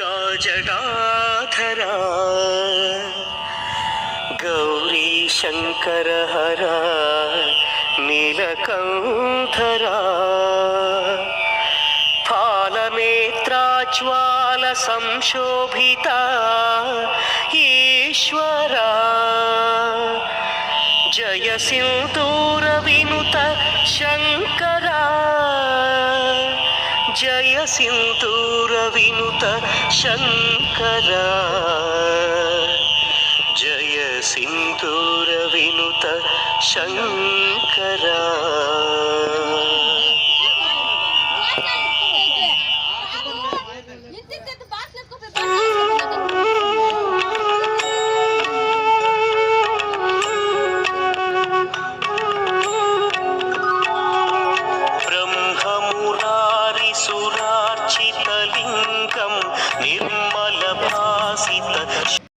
गङ्गाजटाधरा गौरी शङ्कर हर नीलकण्ठरा फालनेत्राज्वाल संशोभिता ईश्वरा। जय सिन्दूरविनुत शङ्करा జయ సింధూర వినుత శంకర. జయ సింధూర వినుత శంకరా. నిర్మల భాసిత